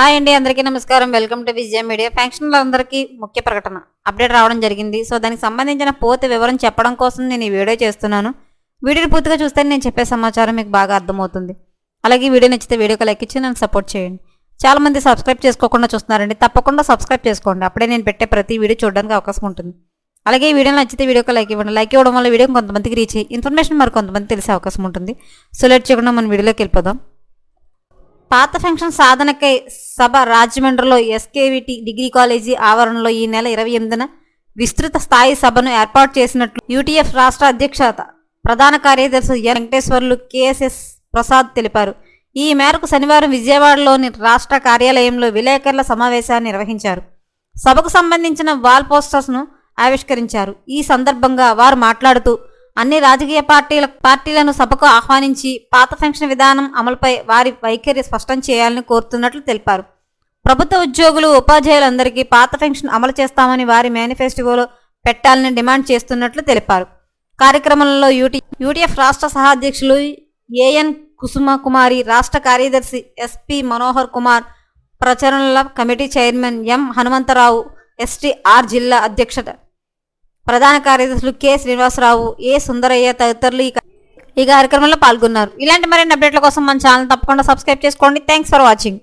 Hi అండి అందరికీ నమస్కారం. Welcome to Vijaya Media. ఫంక్షన్లో అందరికీ ముఖ్య ప్రకటన అప్డేట్ రావడం జరిగింది. సో దానికి సంబంధించిన పూర్తి వివరం చెప్పడం కోసం నేను ఈ వీడియో చేస్తున్నాను. వీడియోని పూర్తిగా చూస్తే నేను చెప్పే సమాచారం మీకు బాగా అర్థమవుతుంది. అలాగే వీడియో నచ్చితే వీడియోకి లైక్ ఇచ్చి నన్ను సపోర్ట్ చేయండి. చాలా మంది సబ్స్క్రైబ్ చేసుకోకుండా చూస్తున్నారండి. తప్పకుండా సబ్స్క్రైబ్ చేసుకోండి. అప్పుడే నేను పెట్టే ప్రతి వీడియో చూడడానికి అవకాశం ఉంటుంది. అలాగే ఈ వీడియో నచ్చితే వీడియోకి లైక్ ఇవ్వండి. లైక్ ఇవ్వడం వల్ల వీడియో కొంతమందికి రీచ్ అయ్యి ఇన్ఫర్మేషన్ మరి కొంతమంది తెలిసే అవకాశం ఉంటుంది. సో లెట్ చేయకుండా మన వీడియోలోకి వెళ్ళిపోదాం. పాత ఫంక్షన్ సాధనకై సభ రాజమండ్రిలో ఎస్కేవిటి డిగ్రీ కాలేజీ ఆవరణలో ఈ నెల ఇరవై ఎనిమిదిన విస్తృత స్థాయి సభను ఏర్పాటు చేసినట్లు యూటీఎఫ్ రాష్ట్ర అధ్యక్షత ప్రధాన కార్యదర్శి ఎన్ వెంకటేశ్వర్లు కేఎస్ఎస్ ప్రసాద్ తెలిపారు. ఈ మేరకు శనివారం విజయవాడలోని రాష్ట్ర కార్యాలయంలో విలేకరుల సమావేశాన్ని నిర్వహించారు. సభకు సంబంధించిన వాల్ పోస్టర్స్ను ఆవిష్కరించారు. ఈ సందర్భంగా వారు మాట్లాడుతూ అన్ని రాజకీయ పార్టీల పార్టీలను సభకు ఆహ్వానించి పాత పెన్షన్ విధానం అమలుపై వారి వైఖరి స్పష్టం చేయాలని కోరుతున్నట్లు తెలిపారు. ప్రభుత్వ ఉద్యోగులు ఉపాధ్యాయులందరికీ పాత పెన్షన్ అమలు చేస్తామని వారి మేనిఫెస్టోలో పెట్టాలని డిమాండ్ చేస్తున్నట్లు తెలిపారు. కార్యక్రమంలో యూటీ యూటీఎఫ్ రాష్ట్ర సహాధ్యక్షులు ఏఎన్ కుసుమ కుమారి రాష్ట్ర కార్యదర్శి ఎస్పి మనోహర్ కుమార్ ప్రచారణల committee chairman M Hanumantharao STR జిల్లా అధ్యక్షత ప్రధాన కార్యదర్శులు కె. శ్రీనివాసరావు ఏ. సుందరయ్య తదితరులు ఈ ఈ కార్యక్రమంలో పాల్గొన్నారు. ఇలాంటి మరిన్ని అప్డేట్ల కోసం మన ఛానల్ తప్పకుండా సబ్స్క్రైబ్ చేసుకోండి. Thanks for watching